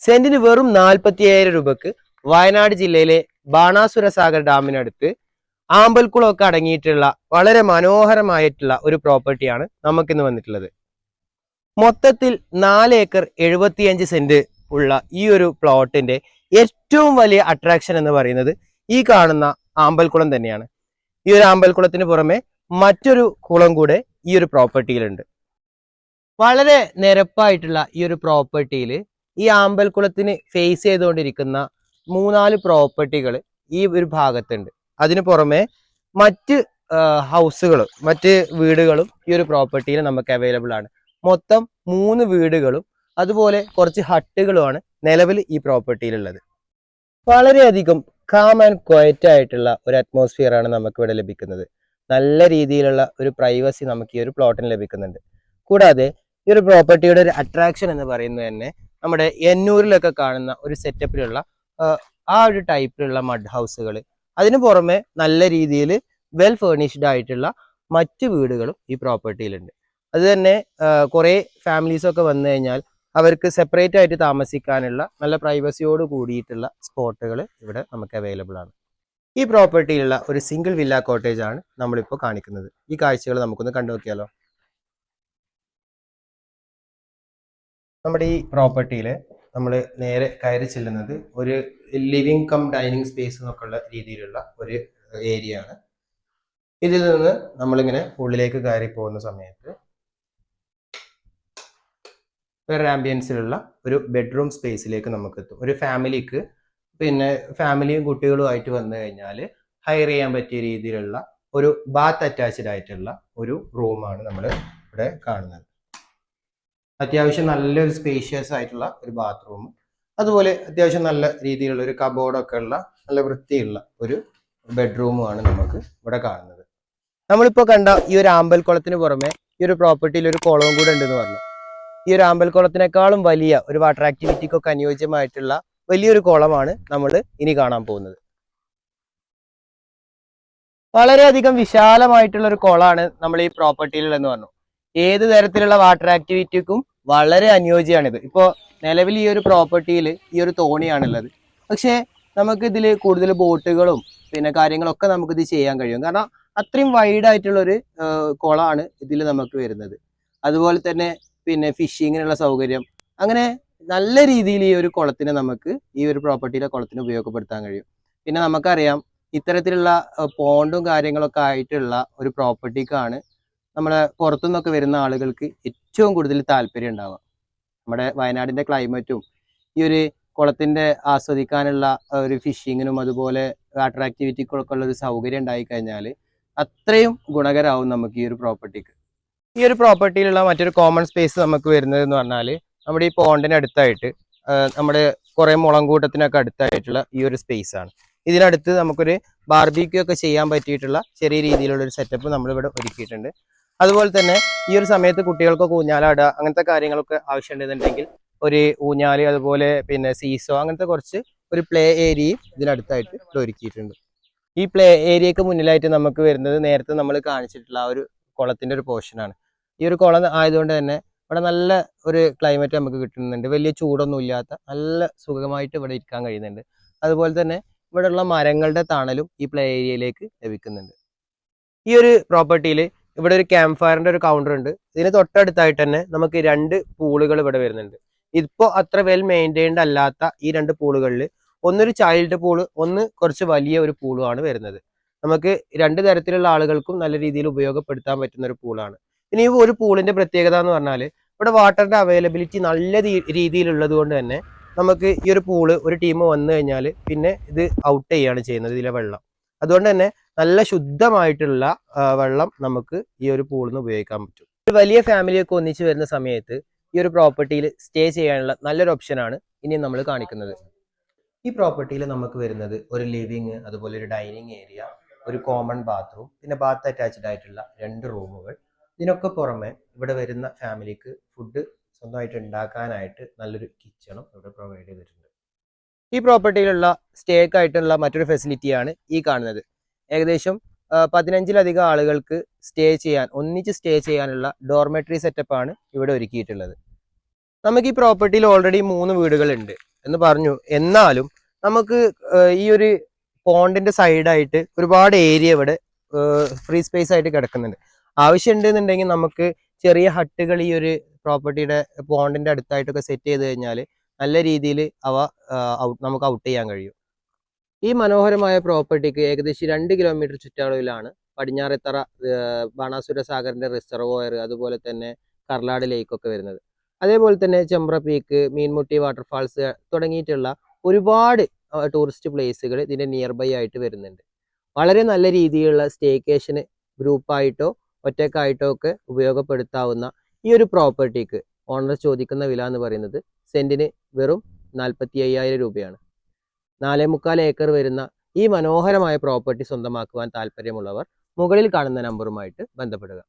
സെന്റിന് വെറും നാൽപ്പത്തിയേഴ് രൂപക്ക് വയനാട് ജില്ലയിലെ ബാണാസുര സാഗർ ഡാമിനടുത്ത് ആമ്പൽക്കുളമൊക്കെ അടങ്ങിയിട്ടുള്ള വളരെ മനോഹരമായിട്ടുള്ള ഒരു പ്രോപ്പർട്ടിയാണ് നമുക്കിന്ന് വന്നിട്ടുള്ളത്. മൊത്തത്തിൽ നാല് ഏക്കർ എഴുപത്തിയഞ്ച് സെന്റ് ഉള്ള ഈ ഒരു പ്ലോട്ടിന്റെ ഏറ്റവും വലിയ അട്രാക്ഷൻ എന്ന് പറയുന്നത് ഈ കാണുന്ന ആമ്പൽക്കുളം തന്നെയാണ്. ഈ ഒരു ആമ്പൽക്കുളത്തിന് പുറമെ മറ്റൊരു കുളം കൂടെ ഈ ഒരു പ്രോപ്പർട്ടിയിലുണ്ട്. വളരെ നിരപ്പായിട്ടുള്ള ഈ ഒരു പ്രോപ്പർട്ടിയിൽ ഈ ആമ്പൽക്കുളത്തിന് ഫേസ് ചെയ്തുകൊണ്ടിരിക്കുന്ന മൂന്നാൽ പ്രോപ്പർട്ടികൾ ഈ ഒരു ഭാഗത്തുണ്ട്. അതിന് പുറമെ മറ്റ് ഹൗസുകളും മറ്റ് വീടുകളും ഈ ഒരു പ്രോപ്പർട്ടിയിൽ നമുക്ക് അവൈലബിൾ ആണ്. മൊത്തം മൂന്ന് വീടുകളും അതുപോലെ കുറച്ച് ഹട്ടുകളുമാണ് നിലവിൽ ഈ പ്രോപ്പർട്ടിയിലുള്ളത് വളരെയധികം കാം ആൻഡ് ക്വയറ്റ് ആയിട്ടുള്ള ഒരു അറ്റ്മോസ്ഫിയർ ആണ് നമുക്കിവിടെ ലഭിക്കുന്നത്. നല്ല രീതിയിലുള്ള ഒരു പ്രൈവസി നമുക്ക് ഈ ഒരു പ്ലോട്ടിന് ലഭിക്കുന്നുണ്ട്. കൂടാതെ ഈ ഒരു പ്രോപ്പർട്ടിയുടെ ഒരു അട്രാക്ഷൻ എന്ന് പറയുന്നത് തന്നെ നമ്മുടെ എന്നൂരിലൊക്കെ കാണുന്ന ഒരു സെറ്റപ്പിലുള്ള ആ ഒരു ടൈപ്പിലുള്ള മഡ് ഹൗസുകൾ അതിനു പുറമെ നല്ല രീതിയിൽ വെൽ ഫേർണിഷ്ഡ് ആയിട്ടുള്ള മറ്റ് വീടുകളും ഈ പ്രോപ്പർട്ടിയിലുണ്ട് അത് തന്നെ കുറേ ഫാമിലീസൊക്കെ വന്നു കഴിഞ്ഞാൽ അവർക്ക് സെപ്പറേറ്റ് ആയിട്ട് താമസിക്കാനുള്ള നല്ല പ്രൈവസിയോട് കൂടിയിട്ടുള്ള സ്പോട്ടുകൾ ഇവിടെ നമുക്ക് അവൈലബിൾ ആണ്. ഈ പ്രോപ്പർട്ടിയിലുള്ള ഒരു സിംഗിൾ വില്ല കോട്ടേജ് ആണ് നമ്മളിപ്പോൾ കാണിക്കുന്നത്. ഈ കാഴ്ചകൾ നമുക്കൊന്ന് കണ്ടു നോക്കിയാലോ നമ്മുടെ ഈ പ്രോപ്പർട്ടിയിൽ നമ്മൾ നേരെ കയറി ചെല്ലുന്നത് ഒരു ലിവിങ് കം ഡൈനിങ് സ്പേസ് എന്നൊക്കെ ഉള്ള രീതിയിലുള്ള ഒരു ഏരിയ ആണ്. ഇതിൽ നിന്ന് നമ്മളിങ്ങനെ ഉള്ളിലേക്ക് കയറി പോകുന്ന സമയത്ത് വേറെ ആംബിയൻസിലുള്ള ഒരു ബെഡ്റൂം സ്പേസിലേക്ക് നമുക്ക് എത്തും. ഒരു ഫാമിലിക്ക് പിന്നെ ഫാമിലിയും കുട്ടികളുമായിട്ട് വന്നു കഴിഞ്ഞാൽ ഹയർ ചെയ്യാൻ പറ്റിയ രീതിയിലുള്ള ഒരു ബാത്ത് അറ്റാച്ച്ഡ് ആയിട്ടുള്ള ഒരു റൂമാണ് നമ്മൾ ഇവിടെ കാണുന്നത്. അത്യാവശ്യം നല്ലൊരു സ്പേഷ്യസ് ആയിട്ടുള്ള ഒരു ബാത്റൂം അതുപോലെ അത്യാവശ്യം നല്ല രീതിയിലുള്ള ഒരു കബോർഡൊക്കെ ഉള്ള നല്ല വൃത്തിയുള്ള ഒരു ബെഡ്റൂമാണ് നമുക്ക് ഇവിടെ കാണുന്നത്. നമ്മളിപ്പോൾ കണ്ട ഈ ഒരു ആമ്പൽക്കുളത്തിന് പുറമെ ഈ ഒരു പ്രോപ്പർട്ടിയിൽ ഒരു കുളവും കൂടെ ഉണ്ടെന്ന് പറഞ്ഞു. ഈ ഒരു ആമ്പൽക്കുളത്തിനേക്കാളും വലിയ ഒരു വാട്ടർ ആക്ടിവിറ്റിക്കൊക്കെ അനുയോജ്യമായിട്ടുള്ള വലിയൊരു കുളമാണ് നമ്മൾ ഇനി കാണാൻ പോകുന്നത്. വളരെയധികം വിശാലമായിട്ടുള്ള ഒരു കുളമാണ് നമ്മൾ ഈ പ്രോപ്പർട്ടിയിലുള്ളതെന്ന് പറഞ്ഞു. ഏത് തരത്തിലുള്ള വാട്ടർ ആക്ടിവിറ്റിക്കും വളരെ അനുയോജ്യമാണിത്. ഇപ്പോൾ നിലവിൽ ഈ ഒരു പ്രോപ്പർട്ടിയിൽ ഈ ഒരു തോണിയാണുള്ളത്. പക്ഷേ നമുക്ക് ഇതിൽ കൂടുതൽ ബോട്ടുകളും പിന്നെ കാര്യങ്ങളൊക്കെ നമുക്കിത് ചെയ്യാൻ കഴിയും. കാരണം അത്രയും വൈഡ് ആയിട്ടുള്ള ഒരു കുളമാണ് ഇതിൽ നമുക്ക് വരുന്നത്. അതുപോലെ തന്നെ പിന്നെ ഫിഷിങ്ങിനുള്ള സൗകര്യം. അങ്ങനെ നല്ല രീതിയിൽ ഈ ഒരു കുളത്തിനെ നമുക്ക് ഈ ഒരു പ്രോപ്പർട്ടിയിലെ കുളത്തിന് ഉപയോഗപ്പെടുത്താൻ കഴിയും. പിന്നെ നമുക്കറിയാം ഇത്തരത്തിലുള്ള പോണ്ടും കാര്യങ്ങളൊക്കെ ആയിട്ടുള്ള ഒരു പ്രോപ്പർട്ടിക്കാണ് നമ്മുടെ പുറത്തുനിന്നൊക്കെ വരുന്ന ആളുകൾക്ക് ഏറ്റവും കൂടുതൽ താല്പര്യം ഉണ്ടാവുക നമ്മുടെ വയനാടിന്റെ ക്ലൈമറ്റും ഈ ഒരു കുളത്തിന്റെ ആസ്വദിക്കാനുള്ള ഒരു ഫിഷിങ്ങിനും അതുപോലെ വാട്ടർ ആക്ടിവിറ്റിക്കൊക്കെ ഉള്ള ഒരു സൗകര്യം ഉണ്ടായി കഴിഞ്ഞാൽ അത്രയും ഗുണകരമാവും നമുക്ക് ഈ ഒരു പ്രോപ്പർട്ടിക്ക് ഈ ഒരു പ്രോപ്പർട്ടിയിലുള്ള മറ്റൊരു കോമൺ സ്പേസ് നമുക്ക് വരുന്നത് എന്ന് പറഞ്ഞാൽ നമ്മുടെ ഈ പോണ്ടിന് അടുത്തായിട്ട് നമ്മുടെ കുറേ മുളങ്കൂട്ടത്തിനൊക്കെ അടുത്തായിട്ടുള്ള ഈ ഒരു സ്പേസ് ആണ്. ഇതിനടുത്ത് നമുക്കൊരു ബാർബിക്യൂ ഒക്കെ ചെയ്യാൻ പറ്റിയിട്ടുള്ള ചെറിയ രീതിയിലുള്ള ഒരു സെറ്റപ്പ് നമ്മളിവിടെ ഒരുക്കിയിട്ടുണ്ട്. അതുപോലെ തന്നെ ഈ ഒരു സമയത്ത് കുട്ടികൾക്കൊക്കെ ഊഞ്ഞാലാടുക അങ്ങനത്തെ കാര്യങ്ങളൊക്കെ ആവശ്യമുണ്ടെന്നുണ്ടെങ്കിൽ ഒരു ഊഞ്ഞാൽ അതുപോലെ പിന്നെ സീസോ അങ്ങനത്തെ കുറച്ച് ഒരു പ്ലേ ഏരിയയും ഇതിനടുത്തായിട്ട് ഒരുക്കിയിട്ടുണ്ട്. ഈ പ്ലേ ഏരിയക്ക് മുന്നിലായിട്ട് നമുക്ക് വരുന്നത് നേരത്തെ നമ്മൾ കാണിച്ചിട്ടുള്ള ആ ഒരു കുളത്തിന്റെ ഒരു പോർഷനാണ് ഈ ഒരു കുളം ആയതുകൊണ്ട് തന്നെ ഇവിടെ നല്ല ഒരു ക്ലൈമറ്റ് നമുക്ക് കിട്ടുന്നുണ്ട്. വലിയ ചൂടൊന്നും ഇല്ലാത്ത നല്ല സുഖമായിട്ട് ഇവിടെ ഇരിക്കാൻ കഴിയുന്നുണ്ട്. അതുപോലെ തന്നെ ഇവിടെയുള്ള മരങ്ങളുടെ തണലും ഈ പ്ലേ ഏരിയയിലേക്ക് ലഭിക്കുന്നുണ്ട്. ഈ ഒരു പ്രോപ്പർട്ടിയിൽ ഇവിടെ ഒരു ക്യാമ്പ് ഫയറിന്റെ ഒരു കൗണ്ടർ ഉണ്ട്. ഇതിന് തൊട്ടടുത്തായിട്ട് തന്നെ നമുക്ക് രണ്ട് പൂളുകൾ ഇവിടെ വരുന്നുണ്ട്. ഇപ്പോൾ അത്ര വെൽ മെയിന്റൈൻഡ് അല്ലാത്ത ഈ രണ്ട് പൂളുകളിൽ ഒന്നൊരു ചൈൽഡ് പൂൾ ഒന്ന് കുറച്ച് വലിയ ഒരു പൂളുമാണ് വരുന്നത്. നമുക്ക് രണ്ട് തരത്തിലുള്ള ആളുകൾക്കും നല്ല രീതിയിൽ ഉപയോഗപ്പെടുത്താൻ പറ്റുന്ന ഒരു പൂളാണ് ഇനി ഈ ഒരു പൂളിന്റെ പ്രത്യേകത എന്ന് പറഞ്ഞാൽ ഇവിടെ വാട്ടറിന്റെ അവൈലബിലിറ്റി നല്ല രീതിയിലുള്ളത് കൊണ്ട് തന്നെ നമുക്ക് ഈ ഒരു പൂൾ ഒരു ടീം വന്നു കഴിഞ്ഞാൽ പിന്നെ ഇത് ഔട്ട് ചെയ്യാണ് ചെയ്യുന്നത് ഇതിലെ വെള്ളം. അതുകൊണ്ട് തന്നെ നല്ല ശുദ്ധമായിട്ടുള്ള വെള്ളം നമുക്ക് ഈ ഒരു പൂളിൽ നിന്ന് ഉപയോഗിക്കാൻ പറ്റും. ഒരു വലിയ ഫാമിലിയൊക്കെ ഒന്നിച്ച് വരുന്ന സമയത്ത് ഈ ഒരു പ്രോപ്പർട്ടിയിൽ സ്റ്റേ ചെയ്യാനുള്ള നല്ലൊരു ഓപ്ഷനാണ് ഇനി നമ്മൾ കാണിക്കുന്നത്. ഈ പ്രോപ്പർട്ടിയിൽ നമുക്ക് വരുന്നത് ഒരു ലിവിങ് അതുപോലെ ഒരു ഡൈനിങ് ഏരിയ ഒരു കോമൺ ബാത്റൂം പിന്നെ ബാത്ത് അറ്റാച്ച്ഡ് ആയിട്ടുള്ള രണ്ട് റൂമുകൾ ഇതിനൊക്കെ പുറമെ ഇവിടെ വരുന്ന ഫാമിലിക്ക് ഫുഡ് സ്വന്തമായിട്ട് ഉണ്ടാക്കാനായിട്ട് നല്ലൊരു കിച്ചണും ഇവിടെ പ്രൊവൈഡ് ചെയ്തിട്ടുണ്ട്. ഈ പ്രോപ്പർട്ടിയിലുള്ള സ്റ്റേക്കായിട്ടുള്ള മറ്റൊരു ഫെസിലിറ്റിയാണ് ഈ കാണുന്നത്. ഏകദേശം പതിനഞ്ചിലധികം ആളുകൾക്ക് സ്റ്റേ ചെയ്യാൻ ഒന്നിച്ച് സ്റ്റേ ചെയ്യാനുള്ള ഡോർമെട്രി സെറ്റപ്പ് ആണ് ഇവിടെ ഒരുക്കിയിട്ടുള്ളത്. നമുക്ക് ഈ പ്രോപ്പർട്ടിയിൽ ഓൾറെഡി മൂന്ന് വീടുകളുണ്ട് എന്ന് പറഞ്ഞു. എന്നാലും നമുക്ക് ഈ ഒരു പോണ്ടിന്റെ സൈഡായിട്ട് ഒരുപാട് ഏരിയ ഇവിടെ ഫ്രീ സ്പേസ് ആയിട്ട് കിടക്കുന്നുണ്ട്. ആവശ്യമുണ്ടെന്നുണ്ടെങ്കിൽ നമുക്ക് ചെറിയ ഹട്ടുകൾ ഈ ഒരു പ്രോപ്പർട്ടിയുടെ പോണ്ടിന്റെ അടുത്തായിട്ടൊക്കെ സെറ്റ് ചെയ്ത് കഴിഞ്ഞാൽ നല്ല രീതിയിൽ അവ നമുക്ക് ഔട്ട് ചെയ്യാൻ കഴിയും. ഈ മനോഹരമായ പ്രോപ്പർട്ടിക്ക് ഏകദേശം രണ്ട് കിലോമീറ്റർ ചുറ്റളവിലാണ് പടിഞ്ഞാറെത്തറ ബാണാസുര സാഗറിന്റെ റിസർവോയർ അതുപോലെ തന്നെ കർലാട് ലേക്ക് ഒക്കെ വരുന്നത്. അതേപോലെ തന്നെ ചെമ്പ്ര പീക്ക് മീൻമുട്ടി വാട്ടർഫാൾസ് തുടങ്ങിയിട്ടുള്ള ഒരുപാട് ടൂറിസ്റ്റ് പ്ലേസുകൾ ഇതിന്റെ നിയർ ബൈ ആയിട്ട് വരുന്നുണ്ട്. വളരെ നല്ല രീതിയിലുള്ള സ്റ്റേക്കേഷന് ഗ്രൂപ്പായിട്ടോ ഒറ്റക്കായിട്ടോ ഒക്കെ ഉപയോഗപ്പെടുത്താവുന്ന ഈ ഒരു പ്രോപ്പർട്ടിക്ക് ഓണർ ചോദിക്കുന്ന വില എന്ന് പറയുന്നത് സെന്റിന് വെറും നാൽപ്പത്തി അയ്യായിരം രൂപയാണ്. നാലേ മുക്കാൽ ഏക്കർ വരുന്ന ഈ മനോഹരമായ പ്രോപ്പർട്ടി സ്വന്തമാക്കുവാൻ താല്പര്യമുള്ളവർ മുകളിൽ കാണുന്ന നമ്പറുമായിട്ട് ബന്ധപ്പെടുക.